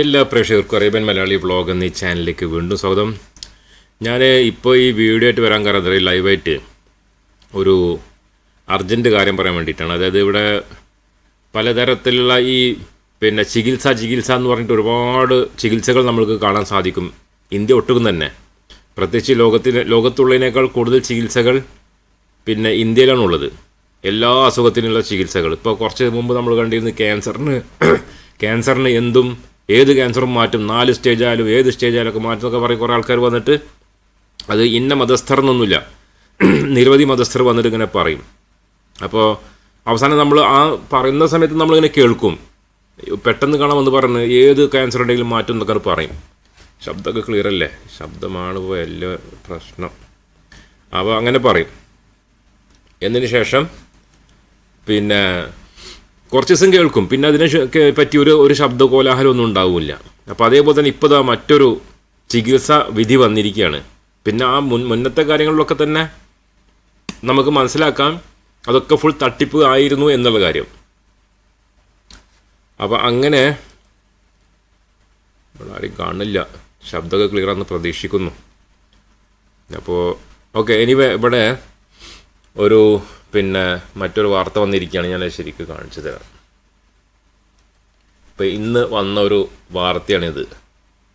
എല്ലാ പ്രേക്ഷകർക്കും Arabian Malayali vlog എന്നീ ചാനലിലേക്ക് വീണ്ടും സ്വാഗതം. ഞാൻ ഇപ്പോൾ ഈ വീഡിയോ ആയിട്ട് വരാൻ കാരണം ലൈവായിട്ട് ഒരു അർജന്റ് കാര്യം പറയാൻ വേണ്ടിയിട്ടാണ്. അതായത് ഇവിടെ പലതരത്തിലുള്ള ഈ പിന്നെ ചികിത്സ ചികിത്സ എന്ന് പറഞ്ഞിട്ട് ഒരുപാട് ചികിത്സകൾ നമ്മൾക്ക് കാണാൻ സാധിക്കും. ഇന്ത്യ ഒട്ടും തന്നെ. പ്രത്യേകിച്ച് ലോകത്തിന് ലോകത്തുള്ളതിനേക്കാൾ കൂടുതൽ ചികിത്സകൾ പിന്നെ ഇന്ത്യയിലാണുള്ളത്. എല്ലാ അസുഖത്തിനുള്ള ചികിത്സകൾ. ഇപ്പോൾ കുറച്ച് മുമ്പ് നമ്മൾ കണ്ടിരുന്നു ക്യാൻസറിന് ക്യാൻസറിന് എന്തും ഏത് ക്യാൻസറും മാറ്റും നാല് സ്റ്റേജ് ആയാലും ഏത് സ്റ്റേജ് ആയാലും ഒക്കെ മാറ്റും എന്നൊക്കെ പറയും കുറേ ആൾക്കാർ വന്നിട്ട് അത് ഇന്ന മതസ്ഥർ എന്നൊന്നുമില്ല നിരവധി മതസ്ഥർ വന്നിട്ട് ഇങ്ങനെ പറയും. അപ്പോൾ അവസാനം നമ്മൾ ആ പറയുന്ന സമയത്ത് നമ്മളിങ്ങനെ കേൾക്കും. പെട്ടെന്ന് കാണാമെന്ന് പറഞ്ഞ് ഏത് ക്യാൻസർ ഉണ്ടെങ്കിലും മാറ്റും എന്നൊക്കെ പറയും. ശബ്ദമൊക്കെ ക്ലിയർ അല്ലേ? ശബ്ദമാണ് ഇപ്പോൾ എല്ലാ പ്രശ്നം. അപ്പോൾ അങ്ങനെ പറയും. എന്നതിന് ശേഷം പിന്നെ കുറച്ച് ദിവസം കേൾക്കും. പിന്നെ അതിനെ പറ്റി ഒരു ഒരു ശബ്ദ കോലാഹലം ഒന്നും ഉണ്ടാവില്ല. അപ്പോൾ അതേപോലെ തന്നെ ഇപ്പോൾ മറ്റൊരു ചികിത്സ വിധി വന്നിരിക്കുകയാണ് പിന്നെ ആ മുൻ മുന്നത്തെ കാര്യങ്ങളിലൊക്കെ തന്നെ നമുക്ക് മനസ്സിലാക്കാം. അതൊക്കെ ഫുൾ തട്ടിപ്പ് ആയിരുന്നു എന്നുള്ള കാര്യം. അപ്പോൾ അങ്ങനെ ആരും കാണില്ല. ശബ്ദമൊക്കെ ക്ലിയർ ആണെന്ന് പ്രതീക്ഷിക്കുന്നു. അപ്പോൾ ഓക്കെ എനിവേ ഇവിടെ ഒരു പിന്നെ മറ്റൊരു വാർത്ത വന്നിരിക്കുകയാണ്. ഞാൻ ശരിക്കും കാണിച്ചു തരാം. ഇപ്പം ഇന്ന് വന്ന ഒരു വാർത്തയാണിത്.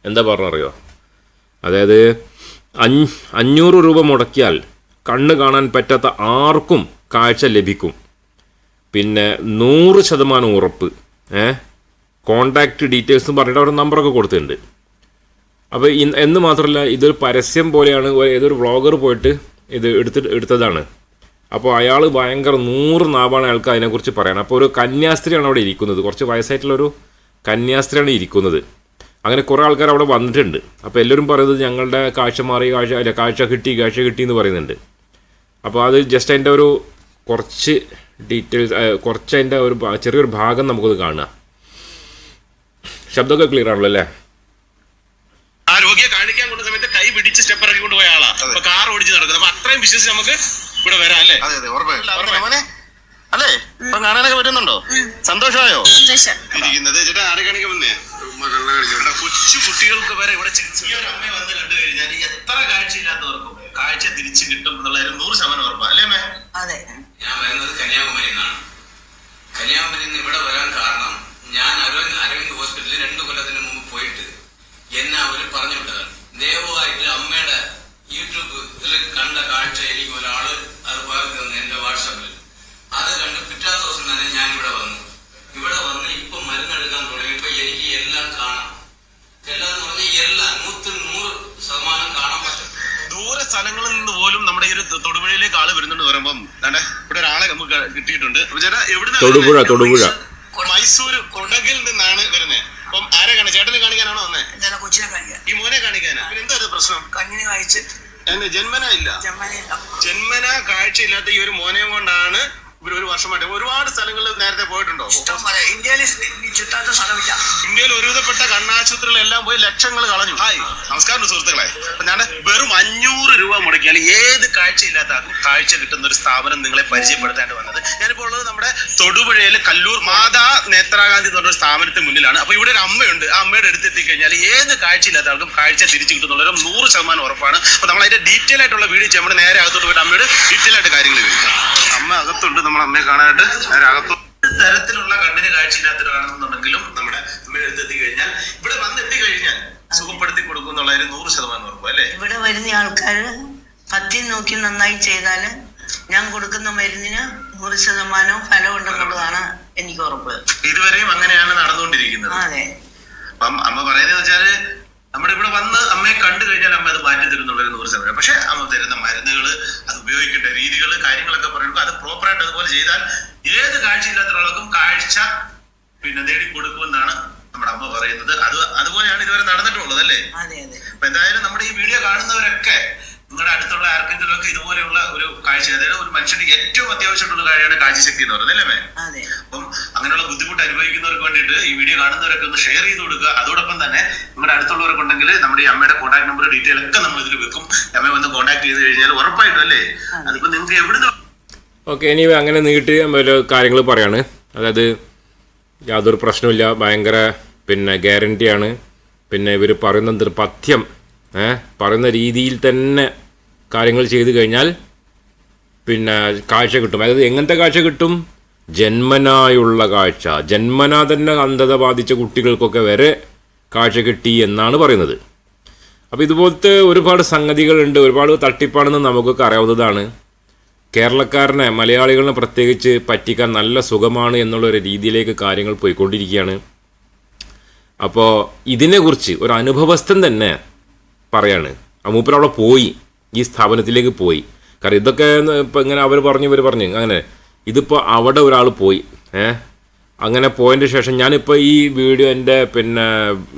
എന്താ പറഞ്ഞറിയോ? അതായത് അഞ്ഞ് അഞ്ഞൂറ് രൂപ മുടക്കിയാൽ കണ്ണ് കാണാൻ പറ്റാത്ത ആർക്കും കാഴ്ച ലഭിക്കും. പിന്നെ നൂറ് ശതമാനം ഉറപ്പ് ഏ? കോണ്ടാക്ട് ഡീറ്റെയിൽസ് എന്ന് പറഞ്ഞിട്ട് അവരുടെ നമ്പറൊക്കെ കൊടുത്തിട്ടുണ്ട്. അപ്പോൾ ഇന്ന് എന്ന് മാത്രമല്ല ഇതൊരു പരസ്യം പോലെയാണ് ഏതൊരു വ്ളോഗർ പോയിട്ട് ഇത് എടുത്തിട്ട് എടുത്തതാണ്. അപ്പോൾ അയാൾ ഭയങ്കര നൂറ് നാവാണ് അയാൾക്ക് അതിനെക്കുറിച്ച് പറയണം അപ്പോൾ ഒരു കന്യാസ്ത്രീയാണ് അവിടെ ഇരിക്കുന്നത്. കുറച്ച് വയസ്സായിട്ടുള്ളൊരു കന്യാസ്ത്രീയാണ് ഇരിക്കുന്നത്. അങ്ങനെ കുറേ ആൾക്കാർ അവിടെ വന്നിട്ടുണ്ട്. അപ്പോൾ എല്ലാവരും പറയുന്നത് ഞങ്ങളുടെ കാഴ്ച മാറി കാഴ്ച അല്ല കാഴ്ച കിട്ടി കാഴ്ച കിട്ടി എന്ന് പറയുന്നുണ്ട്. അപ്പോൾ അത് ജസ്റ്റ് അതിന്റെ ഒരു കുറച്ച് ഡീറ്റെയിൽസ് കുറച്ച് അതിന്റെ ഒരു ചെറിയൊരു ഭാഗം നമുക്കത് കാണുക. ശബ്ദമൊക്കെ ക്ലിയർ ആണല്ലോ അല്ലേ? ആ രോഗിയെ കാണിക്കാൻ കൊണ്ട സമയത്ത് കൈ പിടിച്ച് സ്റ്റെപ്പ് ഇറക്കി കൊണ്ട് പോയ ആളാ അപ്പൊ കാർ ഓടിച്ച് നടക്കുന്നത്. അപ്പൊ അത്രയും വിശ്വസിച്ച് നമുക്ക് ഇവിടെ വരാം അല്ലേ? അതെ അതെ ഉറപ്പായും. ഉറപ്പായും. മോനെ, അല്ലേ? ഇപ്പൊ കാണാനൊക്കെ വരുന്നുണ്ടോ? സന്തോഷമായോ? സന്തോഷം. ഇരിക്കുന്നത് ചേട്ടാ ആരെ കാണിക്കാൻ വന്നേ? കൊച്ചു കുട്ടികൾക്ക് വരെ ഇവിടെ ഈ ഒരു അമ്മയെ വന്ന് കണ്ടു കഴിഞ്ഞാൽ എത്ര കാഴ്ചയില്ലാത്തവർക്കും കാഴ്ച തിരിച്ചു കിട്ടും എന്നുള്ള ഒരു നൂറ് ശതമാനം ഉറപ്പാ. അല്ലേ അമ്മേ? അതെ. ഞാൻ വരുന്നത് കന്യാകുമാരിയിൽ നിന്നാണ്. കന്യാകുമാരിയിൽ നിന്ന് ഇവിടെ വരാൻ കാരണം ഞാൻ അരവിന്ദ് അരവിന്ദ് ഹോസ്പിറ്റലിൽ രണ്ടു കൊല്ലത്തിന് മുമ്പ് പോയിട്ട് എന്നെ അവർ പറഞ്ഞു വിട്ടതാണ്. ദയവായിട്ട് അമ്മയുടെ യൂട്യൂബിൽ കണ്ട കാഴ്ച എനിക്ക് ഒരാൾ അത് പകർത്തി തന്നു എന്റെ വാട്സാപ്പിൽ അത് കണ്ട് പിറ്റാത്ത ദിവസം തന്നെ ഞാൻ ഇവിടെ വന്നു. ഇവിടെ വന്ന് ഇപ്പൊ മരുന്നെടുക്കാൻ തുടങ്ങിയപ്പോ എനിക്ക് എല്ലാം കാണാം. എല്ലാം എന്ന് പറഞ്ഞാൽ എല്ലാം നൂറ്റി നൂറ് ശതമാനം കാണാൻ പറ്റും. ദൂര സ്ഥലങ്ങളിൽ നിന്ന് പോലും നമ്മുടെ ഈ ഒരു തൊടുപുഴയിലേക്ക് ആൾ വരുന്നുണ്ട് പറയുമ്പം ഇവിടെ ഒരാളെ നമുക്ക് കിട്ടിയിട്ടുണ്ട്. അപ്പൊ ചേട്ടാ എവിടെ തൊടുപുഴ തൊടുപുഴ മൈസൂര് കൊടകിൽ നിന്നാണ് വരുന്നത് അപ്പം ആരെ കാണാൻ ചേട്ടനെ കാണിക്കാനാണോ വന്നേ എന്തായാലും കൊച്ചിനെ കാണിക്കാം ഈ മോനെ കാണിക്കാനാ പിന്നെ എന്താ ഇത് പ്രശ്നം കണ്ണിന് കാഴ്ച എന്നെ ജന്മന ഇല്ല ജന്മന കാഴ്ചയില്ലാത്ത ഈ ഒരു മോനെയും വർഷമായിട്ട് ഒരുപാട് സ്ഥലങ്ങളിൽ നേരത്തെ പോയിട്ടുണ്ടോ? ഇഷ്ടം പോലെ ഇന്ത്യയിൽ ചുറ്റാത്ത സ്ഥലമില്ല. ഇന്ത്യയിൽ ഒരുവിധപ്പെട്ട കണ്ണാശുപത്രികളെല്ലാം പോയി ലക്ഷങ്ങൾ കളഞ്ഞു. ഹായ്. നമസ്കാരം സുഹൃത്തുക്കളെ. അപ്പൊ ഞാൻ വെറും അഞ്ഞൂറ് രൂപ മുടക്കിയാൽ ഏത് കാഴ്ചയില്ലാത്ത ആൾക്കും കാഴ്ച കിട്ടുന്ന ഒരു സ്ഥാപനം നിങ്ങളെ പരിചയപ്പെടുത്താണ്ട് വന്നത്? ഞാനിപ്പോൾ ഉള്ളത് നമ്മുടെ തൊടുപുഴയിൽ കല്ലൂർ മാതാ നേത്രാഗാന്ധി എന്ന് പറഞ്ഞ സ്ഥാപനത്തിന് മുന്നിലാണ്. അപ്പൊ ഇവിടെ ഒരു അമ്മയുണ്ട്. ആ അമ്മയുടെ അടുത്തെത്തി കഴിഞ്ഞാൽ ഏത് കാഴ്ചയില്ലാത്ത ആൾക്കും കാഴ്ച തിരിച്ചു കിട്ടുന്നുള്ള ഒരു നൂറ് ശതമാനം ഉറപ്പാണ്. അപ്പൊ നമ്മൾ അതിന്റെ ഡീറ്റെയിൽ ആയിട്ടുള്ള വീഡിയോ ചെയ്യുമ്പോൾ നേരെ അകത്തോട്ട് പോയിട്ട് അമ്മയുടെ ഡീറ്റെയിൽ ആയിട്ട് കാര്യങ്ങൾ ചോദിക്കാം. അമ്മ അകത്തുണ്ട്. നമ്മൾ അമ്മയെ കാണാനായിട്ട് തരത്തിലുള്ള കണ്ണിന് കാഴ്ചയില്ലാത്തവരാണെന്നുണ്ടെങ്കിലും നമ്മുടെ അമ്മയുടെ അടുത്ത് എത്തിക്കഴിഞ്ഞാൽ ഇവിടെ വന്നെത്തി കഴിഞ്ഞാൽ സുഖപ്പെടുത്തി കൊടുക്കും എന്നുള്ള ഒരു നൂറ് ശതമാനം ഉറപ്പ് അല്ലേ? ഇവിടെ വരുന്ന ആൾക്കാര് പത്തി നോക്കി നന്നായി ചെയ്താൽ ഞാൻ കൊടുക്കുന്ന മരുന്നിന് നൂറ് ശതമാനവും ഫലം ഉണ്ടെന്നുള്ളതാണ് എനിക്ക് ഉറപ്പ്. ഇതുവരെയും അങ്ങനെയാണ് നടന്നുകൊണ്ടിരിക്കുന്നത്. അതെ. അപ്പം അമ്മ പറയുന്നത് വെച്ചാൽ നമ്മുടെ ഇവിടെ വന്ന് അമ്മയെ കണ്ടു കഴിഞ്ഞാൽ അമ്മ അത് മാറ്റി തരുന്നുള്ളൊരു നൂറ് ശതമാനം. പക്ഷെ അമ്മ തരുന്ന മരുന്നുകൾ അത് ഉപയോഗിക്കേണ്ട രീതികൾ കാര്യങ്ങളൊക്കെ പറയുമ്പോൾ അത് പ്രോപ്പറായിട്ട് അതുപോലെ ചെയ്താൽ ഏത് കാഴ്ചയില്ലാത്ത ഒരാൾക്കും കാഴ്ച പിന്നെ നേടി കൊടുക്കുമെന്നാണ് നമ്മുടെ അമ്മ പറയുന്നത്. അത് അതുപോലെയാണ് ഇതുവരെ നടന്നിട്ടുള്ളത് അല്ലേ? അപ്പൊ എന്തായാലും നമ്മുടെ ഈ വീഡിയോ കാണുന്നവരൊക്കെ നിങ്ങളുടെ അടുത്തുള്ള ആർക്കെങ്കിലും ഒക്കെ ഇതുപോലെയുള്ള ഒരു കാഴ്ച അതായത് ഒരു മനുഷ്യന് ഏറ്റവും അത്യാവശ്യമായിട്ടുള്ള കാര്യമാണ് കാഴ്ചശക്തി എന്ന് പറയുന്നത് അല്ലേ അപ്പം അങ്ങനെയുള്ള ബുദ്ധിമുട്ട് അനുഭവിക്കുന്നവർക്ക് വേണ്ടിയിട്ട് ഈ വീഡിയോ കാണുന്നവരൊക്കെ ഒന്ന് ഷെയർ ചെയ്ത് കൊടുക്കുക. അതോടൊപ്പം തന്നെ നിങ്ങളുടെ അടുത്തുള്ളവർക്ക് ഉണ്ടെങ്കിൽ നമ്മുടെ ഈ അമ്മയുടെ കോൺടാക്ട് നമ്പർ ഡീറ്റെയിൽ ഒക്കെ നമ്മൾ ഇതിൽ വെക്കും. അമ്മയെ വന്ന് കോൺടാക്ട് ചെയ്ത് കഴിഞ്ഞാൽ ഉറപ്പായിട്ടും അല്ലേ? അതിപ്പോ നിങ്ങൾക്ക് എവിടുന്ന് ഓക്കെ ഇനി അങ്ങനെ നീട്ടി കാര്യങ്ങൾ പറയാണ്. അതായത് യാതൊരു പ്രശ്നമില്ല ഭയങ്കര പിന്നെ ഗ്യാരണ്ടിയാണ് പിന്നെ ഇവർ പറയുന്ന നിർപഥ്യം പഥ്യം. പറയുന്ന രീതിയിൽ തന്നെ കാര്യങ്ങൾ ചെയ്തു കഴിഞ്ഞാൽ പിന്നെ കാഴ്ച കിട്ടും. അതായത് എങ്ങനത്തെ കാഴ്ച കിട്ടും? ജന്മനായുള്ള കാഴ്ച. ജന്മനാ തന്നെ അന്ധത ബാധിച്ച കുട്ടികൾക്കൊക്കെ വരെ കാഴ്ച കിട്ടി എന്നാണ് പറയുന്നത്. അപ്പോൾ ഇതുപോലത്തെ ഒരുപാട് സംഗതികളുണ്ട്. ഒരുപാട് തട്ടിപ്പാണെന്ന് നമുക്കൊക്കെ അറിയാവുന്നതാണ്. കേരളക്കാരനെ മലയാളികളെ പ്രത്യേകിച്ച് പറ്റിക്കാൻ നല്ല സുഖമാണ് എന്നുള്ള ഒരു രീതിയിലേക്ക് കാര്യങ്ങൾ പോയിക്കൊണ്ടിരിക്കുകയാണ്. അപ്പോൾ ഇതിനെക്കുറിച്ച് ഒരു അനുഭവസ്ഥൻ തന്നെ പറയാണ്. ആ മൂപ്പർ അവിടെ പോയി. ഈ സ്ഥാപനത്തിലേക്ക് പോയി. കാരണം ഇതൊക്കെ ഇപ്പം ഇങ്ങനെ അവർ പറഞ്ഞു ഇവർ പറഞ്ഞു. അങ്ങനെ ഇതിപ്പോൾ അവിടെ ഒരാൾ പോയി. ഏ? അങ്ങനെ പോയതിന്റെ ശേഷം ഞാനിപ്പോൾ ഈ വീഡിയോ എന്റെ പിന്നെ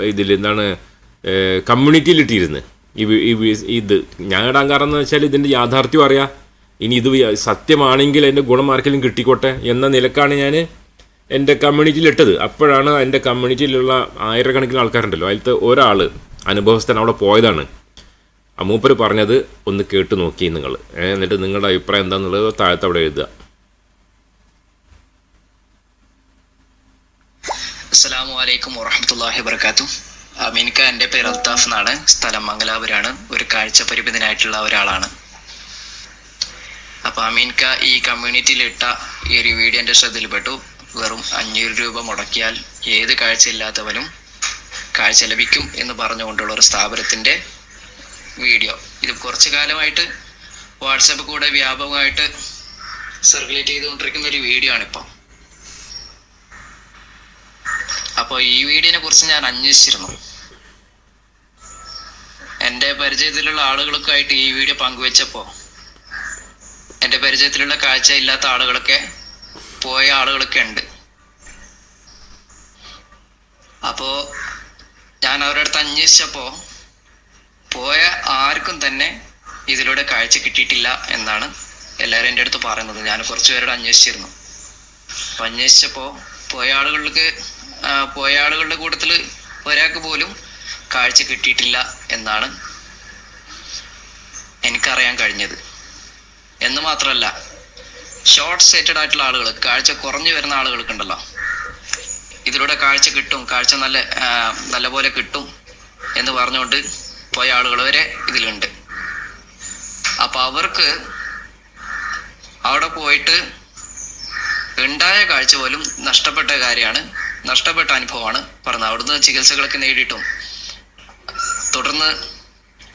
ഇതിൽ എന്താണ് കമ്മ്യൂണിറ്റിയിൽ ഇട്ടിരുന്ന്. ഈ ഇത്. ഞാൻ ഇടാൻ കാരണം എന്ന് വെച്ചാൽ ഇതിന്റെ യാഥാർത്ഥ്യം അറിയാം. ഇനി ഇത് സത്യമാണെങ്കിൽ എന്റെ ഗുണം കിട്ടിക്കോട്ടെ എന്ന നിലക്കാണ് ഞാൻ എന്റെ കമ്മ്യൂണിറ്റിയിൽ ഇട്ടത്. അപ്പോഴാണ് എന്റെ കമ്മ്യൂണിറ്റിയിലുള്ള ആയിരക്കണക്കിന് ആൾക്കാരുണ്ടല്ലോ. അതിലത്തെ ഒരാൾ അനുഭവസ്ഥൻ അവിടെ പോയതാണ്. ആ മൂപ്പര് പറഞ്ഞത് ഒന്ന് കേട്ട് നോക്കി നിങ്ങൾ എന്നിട്ട് നിങ്ങളുടെ അഭിപ്രായം എന്താണെന്നുള്ളത് താഴത്ത് അവിടെ എഴുതുക. അസ്സലാമു അലൈക്കും വറഹമത്തല്ലാഹി വബർക്കാത്തു അമീൻക എന്റെ പേര് അൽത്താഫ് എന്നാണ്. സ്ഥലം മംഗലാപുരാണ്. ഒരു കാഴ്ച പരിമിതനായിട്ടുള്ള ഒരാളാണ്. അപ്പോൾ അമീൻക ഈ കമ്മ്യൂണിറ്റിയിൽ ഇട്ട ഈ ഒരു വീഡിയോ എന്റെ ശ്രദ്ധയിൽപ്പെട്ടു. വെറും അഞ്ഞൂറ് രൂപ മുടക്കിയാൽ ഏത് കാഴ്ചയില്ലാത്തവനും കാഴ്ച ലഭിക്കും എന്ന് പറഞ്ഞുകൊണ്ടുള്ള ഒരു സ്ഥാപനത്തിന്റെ വീഡിയോ. ഇത് കുറച്ചു കാലമായിട്ട് വാട്സപ്പ് കൂടെ വ്യാപകമായിട്ട് സർക്കുലേറ്റ് ചെയ്തുകൊണ്ടിരിക്കുന്ന ഒരു വീഡിയോ ആണിപ്പോൾ അപ്പോൾ ഈ വീഡിയോനെ കുറിച്ച് ഞാൻ അന്വേഷിച്ചിരുന്നു. എന്റെ പരിചയത്തിലുള്ള ആളുകൾക്കായിട്ട് ഈ വീഡിയോ പങ്കുവെച്ചപ്പോൾ എന്റെ പരിചയത്തിലുള്ള കാഴ്ച ഇല്ലാത്ത ആളുകളൊക്കെ പോയ ആളുകളൊക്കെ ഉണ്ട്. അപ്പോൾ ഞാൻ അവരുടെ അടുത്ത് പോയ ആർക്കും തന്നെ ഇതിലൂടെ കാഴ്ച കിട്ടിയിട്ടില്ല എന്നാണ് എല്ലാവരും എന്റെ അടുത്ത് പറയുന്നത്. ഞാൻ കുറച്ച് പേരോട് അന്വേഷിച്ചിരുന്നു. അപ്പൊ അന്വേഷിച്ചപ്പോ പോയ ആളുകൾക്ക് പോയ ആളുകളുടെ കൂട്ടത്തിൽ ഒരാൾക്ക് പോലും കാഴ്ച കിട്ടിയിട്ടില്ല എന്നാണ് എനിക്കറിയാൻ കഴിഞ്ഞത്. എന്ന് മാത്രമല്ല ഷോർട്ട് സൈറ്റഡ് ആയിട്ടുള്ള ആളുകൾ കാഴ്ച കുറഞ്ഞു വരുന്ന ആളുകൾക്കുണ്ടല്ലോ ഇതിലൂടെ കാഴ്ച കിട്ടും കാഴ്ച നല്ല നല്ലപോലെ കിട്ടും എന്ന് പറഞ്ഞുകൊണ്ട് പോയ ആളുകൾ വരെ ഇതിലുണ്ട്. അപ്പൊ അവർക്ക് അവിടെ പോയിട്ട് ഉണ്ടായ കാഴ്ച പോലും നഷ്ടപ്പെട്ട കാര്യമാണ് നഷ്ടപ്പെട്ട അനുഭവമാണ് പറഞ്ഞത്. അവിടുന്ന് ചികിത്സകളൊക്കെ നേടിയിട്ടും തുടർന്ന്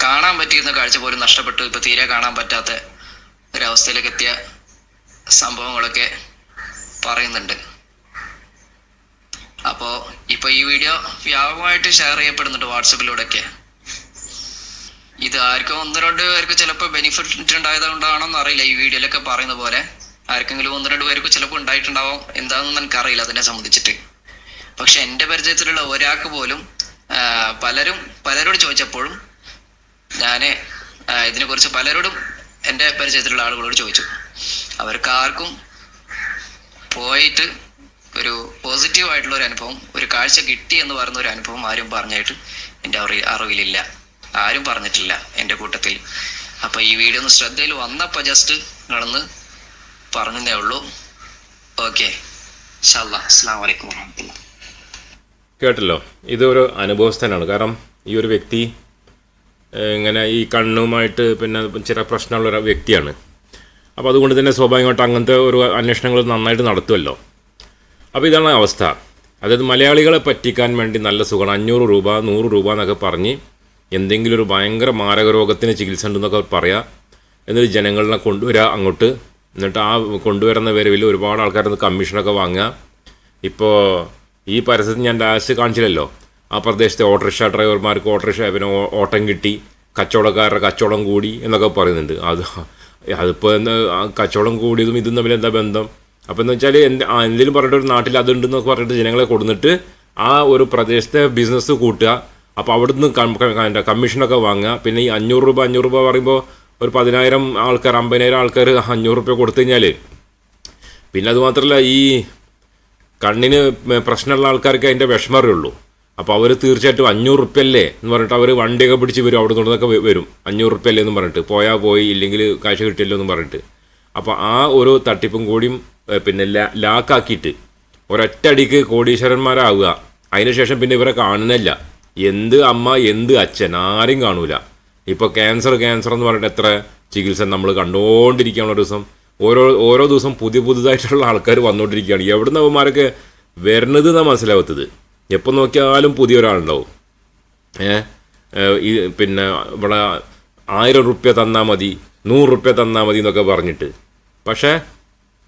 കാണാൻ പറ്റിയിരുന്ന കാഴ്ച പോലും നഷ്ടപ്പെട്ടു. ഇപ്പൊ തീരെ കാണാൻ പറ്റാത്ത ഒരവസ്ഥയിലേക്ക് എത്തിയ സംഭവങ്ങളൊക്കെ പറയുന്നുണ്ട്. അപ്പോ ഇപ്പൊ ഈ വീഡിയോ വ്യാപകമായിട്ട് ഷെയർ ചെയ്യപ്പെടുന്നുണ്ട് വാട്സപ്പിലൂടെയൊക്കെ. ഇത് ആർക്കും ഒന്ന് രണ്ട് പേർക്ക് ചിലപ്പോൾ ബെനിഫിറ്റ് ഉണ്ടായത് കൊണ്ടാണോന്ന് അറിയില്ല ഈ വീഡിയോയിലൊക്കെ പറയുന്ന പോലെ. ആർക്കെങ്കിലും ഒന്ന് രണ്ട് പേർക്ക് ചിലപ്പോൾ ഉണ്ടായിട്ടുണ്ടാവും. എന്താണെന്ന് എനിക്ക് അറിയില്ല അതിനെ സംബന്ധിച്ചിട്ട്. പക്ഷെ എന്റെ പരിചയത്തിലുള്ള ഒരാൾക്ക് പോലും പലരും പലരോട് ചോദിച്ചപ്പോഴും ഞാൻ ഇതിനെക്കുറിച്ച് പലരോടും എന്റെ പരിചയത്തിലുള്ള ആളുകളോട് ചോദിച്ചു. അവർക്ക് ആർക്കും പോയിട്ട് ഒരു പോസിറ്റീവ് ആയിട്ടുള്ള ഒരു അനുഭവം ഒരു കാഴ്ച കിട്ടി എന്ന് പറയുന്ന ഒരു അനുഭവം ആരും പറഞ്ഞായിട്ട് എന്റെ അറി അറിവിലില്ല. ആരും പറഞ്ഞിട്ടില്ല എന്റെ കൂട്ടത്തിൽ. അപ്പൊ ഈ വീഡിയോ ഒന്ന് ശ്രദ്ധയിൽ വന്നപ്പോൾ ജസ്റ്റ് നിങ്ങളൊന്ന് പറഞ്ഞതേ ഉള്ളൂ. ഓക്കെ അസ്സാം വലൈക്കും കേട്ടല്ലോ? ഇതൊരു അനുഭവസ്ഥനാണ്. കാരണം ഈ ഒരു വ്യക്തി ഇങ്ങനെ ഈ കണ്ണുമായിട്ട് പിന്നെ ചില പ്രശ്നമുള്ള ഒരു വ്യക്തിയാണ്. അപ്പോൾ അതുകൊണ്ട് തന്നെ സ്വാഭാവികമായിട്ട് അങ്ങനത്തെ ഒരു അന്വേഷണങ്ങൾ നന്നായിട്ട് നടത്തുമല്ലോ അപ്പോൾ ഇതാണ് അവസ്ഥ. അതായത് മലയാളികളെ പറ്റിക്കാൻ വേണ്ടി നല്ല സുഖമാണ്. അഞ്ഞൂറ് രൂപ നൂറ് രൂപ എന്നൊക്കെ പറഞ്ഞ് എന്തെങ്കിലും ഒരു ഭയങ്കര മാരക രോഗത്തിന് ചികിത്സ ഉണ്ടെന്നൊക്കെ പറയാം. എന്നിട്ട് ജനങ്ങളെ കൊണ്ടുവരിക അങ്ങോട്ട്. എന്നിട്ട് ആ കൊണ്ടുവരുന്ന വരവിൽ ഒരുപാട് ആൾക്കാർ കമ്മീഷനൊക്കെ വാങ്ങുക. ഇപ്പോൾ ഈ പരസ്യത്തിൽ ഞാൻ ലാസ്റ്റ് കാണിച്ചില്ലല്ലോ. ആ പ്രദേശത്തെ ഓട്ടോറിക്ഷ ഡ്രൈവർമാർക്ക് ഓട്ടോറിക്ഷ പിന്നെ ഓട്ടം കിട്ടി. കച്ചവടക്കാരുടെ കച്ചവടം കൂടി എന്നൊക്കെ പറയുന്നുണ്ട്. അത് അതിപ്പോൾ കച്ചവടം കൂടിയതും ഇതും തമ്മിൽ എന്താ ബന്ധം? അപ്പോൾ എന്ന് വെച്ചാൽ എന്ത് എന്തെങ്കിലും പറഞ്ഞിട്ട് ഒരു നാട്ടിൽ അതുണ്ടെന്നൊക്കെ പറഞ്ഞിട്ട് ജനങ്ങളെ കൊടുത്തിട്ട് ആ ഒരു പ്രദേശത്തെ ബിസിനസ് കൂട്ടുക. അപ്പോൾ അവിടുന്ന് കമ്മീഷനൊക്കെ വാങ്ങുക. പിന്നെ ഈ അഞ്ഞൂറ് രൂപ അഞ്ഞൂറ് രൂപ പറയുമ്പോൾ ഒരു പതിനായിരം ആൾക്കാർ അമ്പതിനായിരം ആൾക്കാർ അഞ്ഞൂറ് രൂപ കൊടുത്തു കഴിഞ്ഞാൽ പിന്നെ അത് മാത്രമല്ല ഈ കണ്ണിന് പ്രശ്നമുള്ള ആൾക്കാർക്ക് അതിന്റെ ഉള്ളൂ. അപ്പോൾ അവർ തീർച്ചയായിട്ടും അഞ്ഞൂറ് റുപ്യ അല്ലേ എന്ന് പറഞ്ഞിട്ട് അവർ വണ്ടിയൊക്കെ പിടിച്ച് വരും അവിടെ നിന്നൊക്കെ വരും. അഞ്ഞൂറ് റുപ്യ അല്ലേ എന്ന് പറഞ്ഞിട്ട്. പോയാൽ പോയി ഇല്ലെങ്കിൽ കാശ് കിട്ടിയല്ലോ എന്ന് പറഞ്ഞിട്ട്. അപ്പോൾ ആ ഒരു തട്ടിപ്പും കൂടിയും പിന്നെ ലാക്കാക്കിയിട്ട് ഒരൊറ്റടിക്ക് കോടീശ്വരന്മാരാവുക. അതിനുശേഷം പിന്നെ ഇവരെ കാണുന്നില്ല. എന്ത് അമ്മ എന്ത് അച്ഛൻ ആരും കാണൂല. ഇപ്പോൾ ക്യാൻസർ ക്യാൻസർ എന്ന് പറഞ്ഞിട്ട് എത്ര ചികിത്സ നമ്മൾ കണ്ടുകൊണ്ടിരിക്കുകയാണ് ഒരു ദിവസം. ഓരോ ഓരോ ദിവസം പുതിയ പുതുതായിട്ടുള്ള ആൾക്കാർ വന്നുകൊണ്ടിരിക്കുകയാണ് എവിടുന്ന് അവന്മാരൊക്കെ വരുന്നത് എന്നാണ് മനസ്സിലാവത്തത്? എപ്പോൾ നോക്കിയാലും പുതിയ ഒരാളുണ്ടാവും. ഏ ഏ, ഈ പിന്നെ ഇവിടെ ആയിരം റുപ്യ തന്നാൽ മതി നൂറ് റുപ്യ തന്നാൽ മതി എന്നൊക്കെ പറഞ്ഞിട്ട്. പക്ഷേ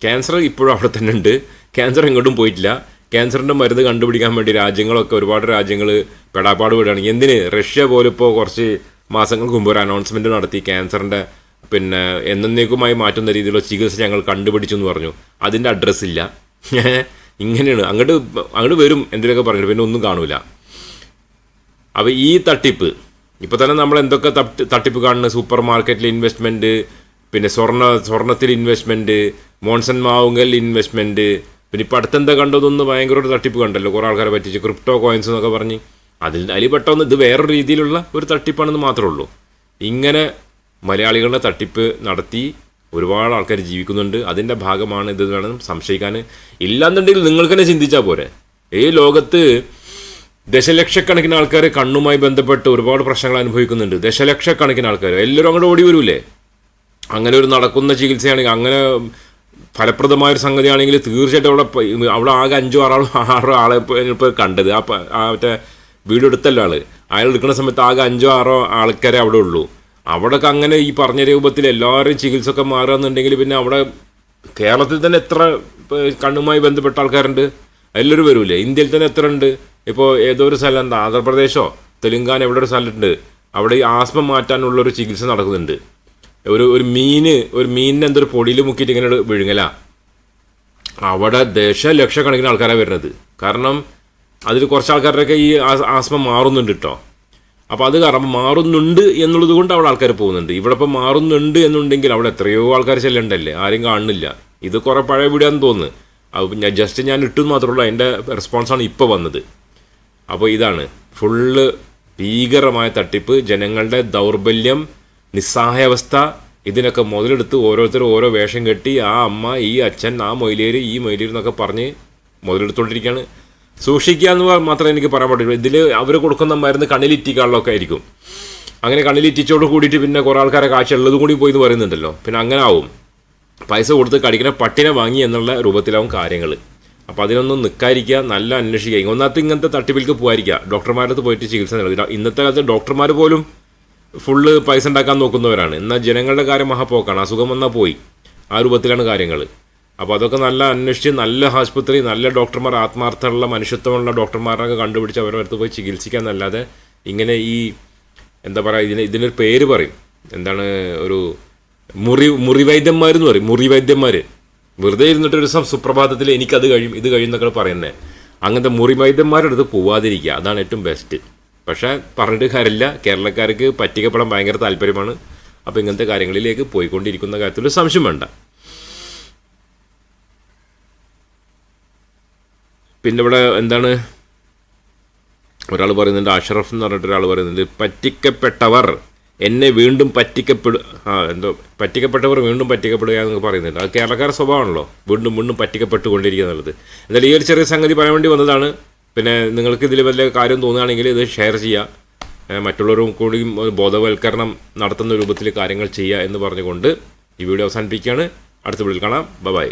ക്യാൻസർ ഇപ്പോഴും അവിടെ തന്നെ ഉണ്ട്. ക്യാൻസർ എങ്ങോട്ടും പോയിട്ടില്ല. ക്യാൻസറിന്റെ മരുന്ന് കണ്ടുപിടിക്കാൻ വേണ്ടി രാജ്യങ്ങളൊക്കെ ഒരുപാട് രാജ്യങ്ങൾ പെടാപ്പാട് വിടുകയാണ്. എന്തിന്? റഷ്യ പോലും ഇപ്പോൾ കുറച്ച് മാസങ്ങൾക്ക് മുമ്പ് ഒരു അനൗൺസ്മെന്റ് നടത്തി ക്യാൻസറിന്റെ പിന്നെ എന്നേക്കുമായി മാറ്റുന്ന രീതിയിലുള്ള ചികിത്സ ഞങ്ങൾ കണ്ടുപിടിച്ചു എന്ന് പറഞ്ഞു. അതിന്റെ അഡ്രസ്സ് ഇല്ല. ഇങ്ങനെയാണ്. അങ്ങോട്ട് അങ്ങോട്ട് വരും എന്തെങ്കിലുമൊക്കെ പറഞ്ഞു പിന്നെ ഒന്നും കാണൂല. അപ്പോൾ ഈ തട്ടിപ്പ്. ഇപ്പോൾ തന്നെ നമ്മൾ എന്തൊക്കെ തട്ടി തട്ടിപ്പ് കാണുന്നത്? സൂപ്പർ മാർക്കറ്റിൽ ഇൻവെസ്റ്റ്മെന്റ് പിന്നെ സ്വർണ സ്വർണത്തിൽ ഇൻവെസ്റ്റ്മെന്റ് മോൺസൺ മാവുങ്കൽ ഇൻവെസ്റ്റ്മെന്റ് പിന്നെ ഇപ്പോൾ അടുത്തെന്താ കണ്ടതൊന്ന് ഭയങ്കര ഒരു തട്ടിപ്പ് കണ്ടല്ലോ. കുറേ ആൾക്കാരെ പറ്റിച്ച് ക്രിപ്റ്റോ കോയിൻസ് എന്നൊക്കെ പറഞ്ഞ്. അതിൽ അതിൽ പെട്ടെന്ന് ഇത് വേറൊരു രീതിയിലുള്ള ഒരു തട്ടിപ്പാണെന്ന് മാത്രമേ ഉള്ളൂ. ഇങ്ങനെ മലയാളികളുടെ തട്ടിപ്പ് നടത്തി ഒരുപാട് ആൾക്കാർ ജീവിക്കുന്നുണ്ട്. അതിന്റെ ഭാഗമാണ് ഇത് വേണം സംശയിക്കാൻ. ഇല്ലാന്നുണ്ടെങ്കിൽ നിങ്ങൾക്ക് തന്നെ ചിന്തിച്ചാൽ പോരെ. ഈ ലോകത്ത് ദശലക്ഷക്കണക്കിന് ആൾക്കാർ കണ്ണുമായി ബന്ധപ്പെട്ട് ഒരുപാട് പ്രശ്നങ്ങൾ അനുഭവിക്കുന്നുണ്ട്. ദശലക്ഷക്കണക്കിന് ആൾക്കാർ എല്ലാവരും അങ്ങോട്ട് ഓടി വരൂലേ? അങ്ങനെ ഒരു നടക്കുന്ന ചികിത്സയാണെങ്കിൽ അങ്ങനെ ഫലപ്രദമായ ഒരു സംഗതിയാണെങ്കിൽ തീർച്ചയായിട്ടും അവിടെ അവിടെ ആകെ അഞ്ചോ ആറോ ആറോ ആളെ ഇപ്പോൾ കണ്ടത്. ആ മറ്റേ വീഡിയോ എടുത്തല്ലോ ആൾ. അയാൾ എടുക്കുന്ന സമയത്ത് ആകെ അഞ്ചോ ആറോ ആൾക്കാരെ അവിടെ ഉള്ളൂ. അവിടെ അങ്ങനെ ഈ പറഞ്ഞ രൂപത്തിൽ എല്ലാവരും ചികിത്സ ഒക്കെ മാറുകയെന്നുണ്ടെങ്കിൽ പിന്നെ അവിടെ കേരളത്തിൽ തന്നെ എത്ര കണ്ണുമായി ബന്ധപ്പെട്ട ആൾക്കാരുണ്ട്? എല്ലാവരും വരൂലേ? ഇന്ത്യയിൽ തന്നെ എത്ര ഉണ്ട്? ഇപ്പോൾ ഏതോ ഒരു സ്ഥലം എന്താ? ആന്ധ്രാപ്രദേശോ? തെലുങ്കാന എവിടെ ഒരു സ്ഥലമുണ്ട് അവിടെ ഈ ആസ്മ മാറ്റാനുള്ളൊരു ചികിത്സ നടക്കുന്നുണ്ട്. ഒരു ഒരു മീന് ഒരു മീനിനെ എന്തൊരു പൊടിയിൽ മുക്കിയിട്ട് ഇങ്ങനെ വിഴുങ്ങല. അവിടെ ദശലക്ഷക്കണക്കിന് ആൾക്കാരാണ് വരുന്നത്. കാരണം അതിൽ കുറച്ച് ആൾക്കാരുടെയൊക്കെ ഈ ആസ്മ മാറുന്നുണ്ട് കേട്ടോ അപ്പോൾ അത് കാരണം മാറുന്നുണ്ട് എന്നുള്ളത് കൊണ്ട് അവിടെ ആൾക്കാർ പോകുന്നുണ്ട്. ഇവിടെ ഇപ്പോൾ മാറുന്നുണ്ട് എന്നുണ്ടെങ്കിൽ അവിടെ എത്രയോ ആൾക്കാർ ചെല്ലണ്ടല്ലേ? ആരും കാണുന്നില്ല. ഇത് കുറേ പഴയ വീടാന്ന് തോന്നുന്നു. അപ്പോൾ ഞാൻ ജസ്റ്റ് ഞാൻ ഇട്ടെന്ന് മാത്രമേ ഉള്ളൂ. അതിന്റെ റെസ്പോൺസാണ് ഇപ്പോൾ വന്നത്. അപ്പോൾ ഇതാണ് ഫുള്ള് ഭീകരമായ തട്ടിപ്പ്. ജനങ്ങളുടെ ദൗർബല്യം നിസ്സഹായാവസ്ഥ ഇതിനൊക്കെ മുതലെടുത്ത് ഓരോരുത്തരും ഓരോ വേഷം കെട്ടി ആ അമ്മ ഈ അച്ഛൻ ആ മൊയിലേര് ഈ മൊയിലേര് എന്നൊക്കെ പറഞ്ഞ് മുതലെടുത്തുകൊണ്ടിരിക്കുകയാണ് സൂക്ഷിക്കുക എന്ന് മാത്രമേ എനിക്ക് പറയാൻ പറ്റുള്ളൂ ഇതിൽ അവർ കൊടുക്കുന്ന മരുന്ന് കണ്ണിലിറ്റിക്കാളിലൊക്കെ ആയിരിക്കും. അങ്ങനെ കണ്ണിലിറ്റിച്ചോട് കൂടിയിട്ട് പിന്നെ കുറേ ആൾക്കാരെ കാഴ്ച ഉള്ളത് കൂടി പോയി എന്ന് പറയുന്നുണ്ടല്ലോ. പിന്നെ അങ്ങനെ ആവും. പൈസ കൊടുത്ത് കടിക്കണ പട്ടിനെ വാങ്ങി എന്നുള്ള രൂപത്തിലാവും കാര്യങ്ങൾ അപ്പോൾ അതിനൊന്നും നിൽക്കാതിരിക്കുക നല്ല അന്വേഷിക്കുക. ഒന്നാമത്തെ ഇങ്ങനത്തെ തട്ടിപ്പിൽക്ക് പോകാതിരിക്കുക ഡോക്ടർമാരുടെ അടുത്ത് പോയിട്ട് ചികിത്സ നൽകില്ല ഇന്നത്തെ കാലത്ത് ഡോക്ടർമാർ പോലും ഫുള്ള് പൈസ ഉണ്ടാക്കാൻ നോക്കുന്നവരാണ്. എന്നാൽ ജനങ്ങളുടെ കാര്യം മഹാപോക്കാണ്. അസുഖം വന്നാൽ പോയി. ആ രൂപത്തിലാണ് കാര്യങ്ങൾ അപ്പോൾ അതൊക്കെ നല്ല അന്വേഷിച്ച് നല്ല ആശുപത്രി നല്ല ഡോക്ടർമാർ ആത്മാർത്ഥമുള്ള മനുഷ്യത്വമുള്ള ഡോക്ടർമാരൊക്കെ കണ്ടുപിടിച്ച് അവരുടെ അടുത്ത് പോയി ചികിത്സിക്കാൻ എന്നല്ലാതെ ഇങ്ങനെ ഈ എന്താ പറയുക ഇതിന് ഇതിനൊരു പേര് പറയും. എന്താണ് ഒരു മുറി മുറിവൈദ്യന്മാർ എന്ന് പറയും. മുറിവൈദ്യന്മാർ വെറുതെ ഇരുന്നിട്ട് ഒരു ദിവസം സുപ്രഭാതത്തിൽ എനിക്കത് കഴിയും ഇത് കഴിയും എന്നൊക്കെ പറയുന്നത് അങ്ങനത്തെ മുറിവൈദ്യന്മാരുടെ അടുത്ത് പോവാതിരിക്കുക. അതാണ് ഏറ്റവും ബെസ്റ്റ് പക്ഷേ പറഞ്ഞിട്ട് കാര്യമില്ല. കേരളക്കാർക്ക് പറ്റിക്കപ്പെടാൻ ഭയങ്കര താല്പര്യമാണ്. അപ്പോൾ ഇങ്ങനത്തെ കാര്യങ്ങളിലേക്ക് പോയിക്കൊണ്ടിരിക്കുന്ന കാര്യത്തിൽ സംശയം വേണ്ട. പിന്നെ ഇവിടെ എന്താണ്? ഒരാൾ പറയുന്നുണ്ട് അഷറഫ് എന്ന് പറഞ്ഞിട്ട് ഒരാൾ പറയുന്നുണ്ട് പറ്റിക്കപ്പെട്ടവർ എന്നെ വീണ്ടും പറ്റിക്കപ്പെടു ആ എന്തോ പറ്റിക്കപ്പെട്ടവർ വീണ്ടും പറ്റിക്കപ്പെടുക എന്നൊക്കെ പറയുന്നുണ്ട്. അത് കേരളക്കാരുടെ സ്വഭാവമാണല്ലോ. വീണ്ടും വീണ്ടും പറ്റിക്കപ്പെട്ടുകൊണ്ടിരിക്കുക എന്നുള്ളത്. എന്തായാലും ഈ ഒരു ചെറിയ സംഗതി പറയാൻ വേണ്ടി വന്നതാണ്. പിന്നെ നിങ്ങൾക്ക് ഇതിൽ വല്ല കാര്യം തോന്നുകയാണെങ്കിൽ ഇത് ഷെയർ ചെയ്യുക. മറ്റുള്ളവരും കൂടി ബോധവൽക്കരണം നടത്തുന്ന രൂപത്തിൽ കാര്യങ്ങൾ ചെയ്യുക എന്ന് പറഞ്ഞുകൊണ്ട് ഈ വീഡിയോ അവസാനിപ്പിക്കുകയാണ്. അടുത്ത വീഡിയോയിൽ കാണാം. ബൈ